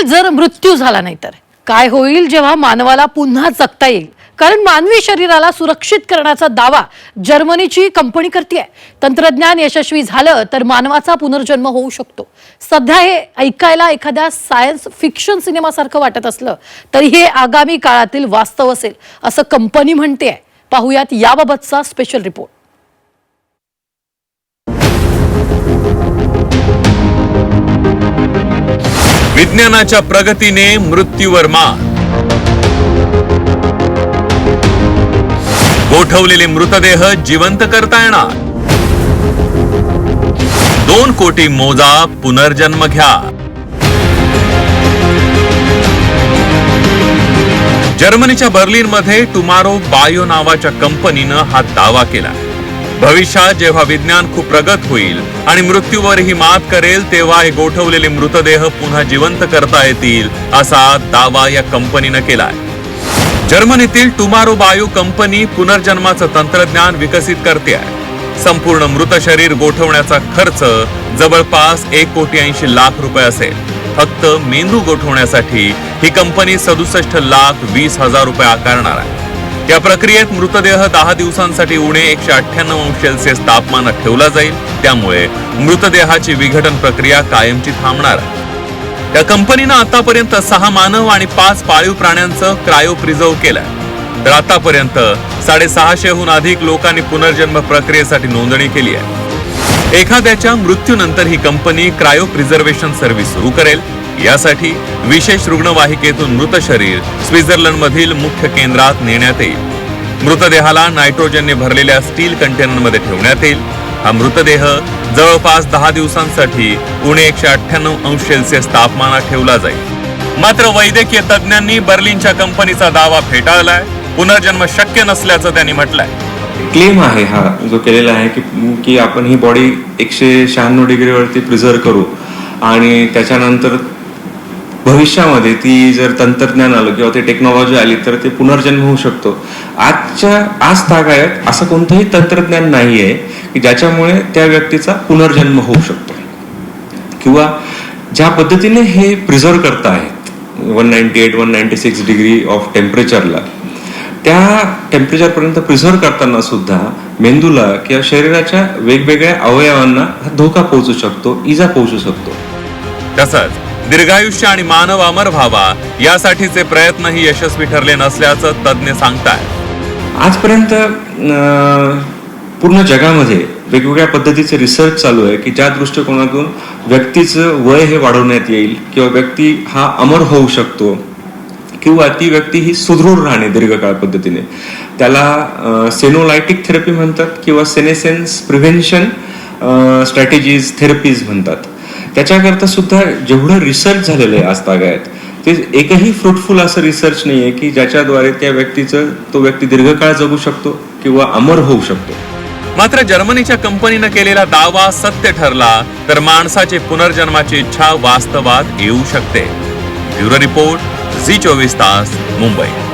होईल जर मृत्यू झाला नाही तर काय होईल जेव्हा मानवाला पुन्हा जगता येईल? कारण मानवी शरीराला सुरक्षित करण्याचा दावा जर्मनीची कंपनी करते तंत्रज्ञान यशस्वी झालं तर मानवाचा पुनर्जन्म होऊ शकतो. सध्या हे ऐकायला एखाद्या सायन्स फिक्शन सिनेमासारखं वाटत असलं तरी हे आगामी काळातील वास्तव असेल असं कंपनी म्हणते पाहुयात याबाबतचा स्पेशल रिपोर्ट विज्ञानाच्या प्रगतीने मृत्यूवर मात. गोठवलेले मृतदेह जिवंत करता येणार. दोन कोटी मोजा पुनर्जन्म घ्या. जर्मनीच्या बर्लिनमध्ये टुमारो बायो नावाच्या कंपनीनं हा दावा केला. भविष्यात जेव्हा विज्ञान खूप प्रगत होईल आणि मृत्यूवरही मात करेल तेव्हा हे गोठवलेले मृतदेह पुन्हा जिवंत करता येतील असा दावा या कंपनीनं केलाय. जर्मनीतील टुमारो बायो कंपनी पुनर्जन्माचं तंत्रज्ञान विकसित करते आहे संपूर्ण मृत शरीर गोठवण्याचा खर्च जवळपास एक कोटी ऐंशी लाख रुपये असेल. फक्त मेंदू गोठवण्यासाठी ही कंपनी सदुसष्ट लाख वीस हजार रुपये आकारणार आहे. या प्रक्रियेत मृतदेह दहा दिवसांसाठी उणे एकशे अठ्ठ्याण्णव अंश सेल्सिअस तापमानात ठेवला जाईल. त्यामुळे मृतदेहाची विघटन प्रक्रिया कायमची थांबणार या कंपनीनं आतापर्यंत सहा मानव आणि पाच पाळीव प्राण्यांचं क्रायो प्रिझर्व केलंय. तर आतापर्यंत साडेसहाशेहून अधिक लोकांनी पुनर्जन्म प्रक्रियेसाठी नोंदणी केली आहे. एखाद्याच्या मृत्यूनंतर ही कंपनी क्रायो प्रिझर्वेशन सर्व्हिस सुरू करेल. यासाठी विशेष रुग्णवाहिकेतून मृत शरीर स्वित्झर्लंड मधील मुख्य केंद्रात नेण्यात येईल. मृतदेहाला नायट्रोजनने भरलेल्या स्टील कंटेनरमध्ये ठेवण्यात येईल. हा मृतदेह जवळपास दहा दिवसांसाठी उणे एकशे अठ्ठ्याण्णव अंश सेल्सिअस तापमानात ठेवला जाईल. मात्र वैद्यकीय तज्ज्ञांनी बर्लिनच्या कंपनीचा दावा फेटाळलाय. पुनर्जन्म शक्य नसल्याचं त्यांनी म्हटलंय. क्लेम आहे हा जो केलेला आहे की की आपण ही बॉडी एकशे शहाण्णव डिग्रीवरती प्रिझर्व करू. आणि त्याच्यानंतर भविष्यामध्ये ती जर तंत्रज्ञान आलं किंवा ते टेक्नॉलॉजी आली तर ते पुनर्जन्म होऊ शकतो. आजच्या आज तागायत असं कोणतंही तंत्रज्ञान नाही आहे की ज्याच्यामुळे त्या व्यक्तीचा पुनर्जन्म होऊ शकतो. किंवा ज्या पद्धतीने हे प्रिझर्व करता आहेत one ninety eight one ninety six degree of टेम्परेचरला त्या टेम्परेचरपर्यंत प्रिझर्व करताना सुद्धा मेंदूला किंवा शरीराच्या वेगवेगळ्या अवयवांना हा धोका पोहोचू शकतो इजा पोहोचू शकतो. तसंच दीर्घायुष्य आणि मानव अमर व्हावा यासाठीचे प्रयत्नही यशस्वी ठरले नसल्याचं तज्ज्ञ सांगतायत. आजपर्यंत पूर्ण जगामध्ये वेगवेगळ्या पद्धतीचे रिसर्च चालू आहे की ज्या दृष्टिकोनातून व्यक्तीचं वय हे वाढवण्यात येईल किंवा व्यक्ती हा अमर होऊ शकतो किंवा ती व्यक्ती ही सुदृढ राहणे दीर्घकाळ पद्धतीने. त्याला सेनोलायटिक थेरपी म्हणतात किंवा सेनेसेन्स प्रिव्हेन्शन स्ट्रॅटेजीज थेरपीज म्हणतात. त्याच्याकरता सुद्धा जेवढं रिसर्च झालेलं आहे आज तागायत ते एकही फ्रुटफुल असं रिसर्च नाही आहे की ज्याच्याद्वारे त्या व्यक्तीचं तो व्यक्ती दीर्घकाळ जगू शकतो किंवा अमर होऊ शकतो. मात्र जर्मनीच्या कंपनीनं केलेला दावा सत्य ठरला तर माणसाची पुनर्जन्माची इच्छा वास्तवात येऊ शकते. ब्युरो रिपोर्ट झी चोवीस तास मुंबई.